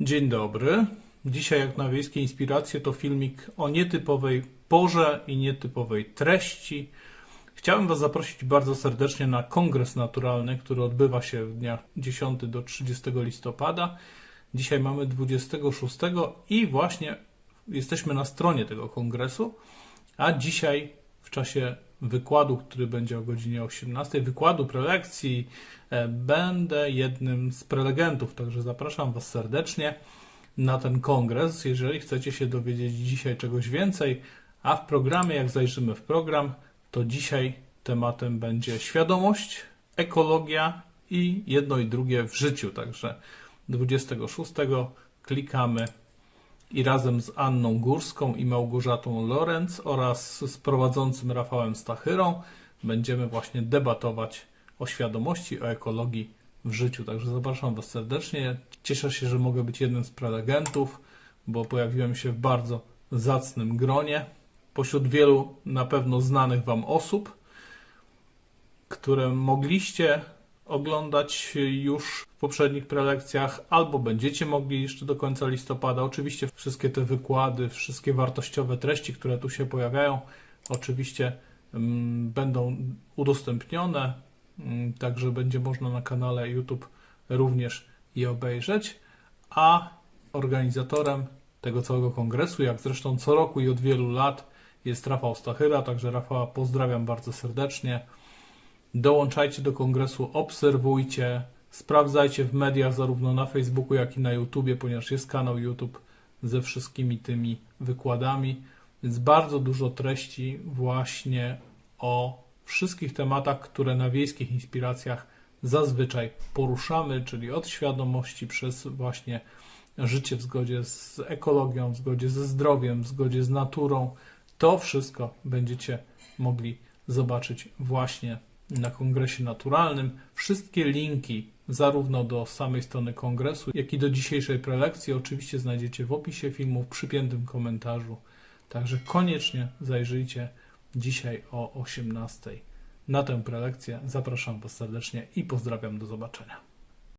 Dzień dobry. Dzisiaj, jak na wiejskie inspiracje, to filmik o nietypowej porze i nietypowej treści. Chciałem Was zaprosić bardzo serdecznie na kongres naturalny, który odbywa się w dniach 10 do 30 listopada. Dzisiaj mamy 26 i właśnie jesteśmy na stronie tego kongresu, a dzisiaj w czasie wykładu, który będzie o godzinie 18, wykładu prelekcji, e, będę jednym z prelegentów, także zapraszam Was serdecznie na ten kongres, jeżeli chcecie się dowiedzieć dzisiaj czegoś więcej, a w programie, jak zajrzymy w program, to dzisiaj tematem będzie świadomość, ekologia i jedno i drugie w życiu, także 26 klikamy i razem z Anną Górską i Małgorzatą Lorenz oraz z prowadzącym Rafałem Stachyrą będziemy właśnie debatować o świadomości, o ekologii w życiu. Także zapraszam Was serdecznie. Cieszę się, że mogę być jednym z prelegentów, bo pojawiłem się w bardzo zacnym gronie. Pośród wielu na pewno znanych Wam osób, które mogliście oglądać już w poprzednich prelekcjach, albo będziecie mogli jeszcze do końca listopada. Oczywiście wszystkie te wykłady, wszystkie wartościowe treści, które tu się pojawiają, oczywiście mm, będą udostępnione, mm, także będzie można na kanale YouTube również je obejrzeć. A organizatorem tego całego kongresu, jak zresztą co roku i od wielu lat, jest Rafał Stachyra, także Rafała pozdrawiam bardzo serdecznie. Dołączajcie do kongresu, obserwujcie, sprawdzajcie w mediach, zarówno na Facebooku, jak i na YouTubie, ponieważ jest kanał YouTube ze wszystkimi tymi wykładami. Więc bardzo dużo treści właśnie o wszystkich tematach, które na wiejskich inspiracjach zazwyczaj poruszamy, czyli od świadomości przez właśnie życie w zgodzie z ekologią, w zgodzie ze zdrowiem, w zgodzie z naturą. To wszystko będziecie mogli zobaczyć właśnie na kongresie naturalnym. Wszystkie linki zarówno do samej strony kongresu, jak i do dzisiejszej prelekcji oczywiście znajdziecie w opisie filmu, w przypiętym komentarzu. Także koniecznie zajrzyjcie dzisiaj o 18 na tę prelekcję. Zapraszam Was serdecznie i pozdrawiam do zobaczenia.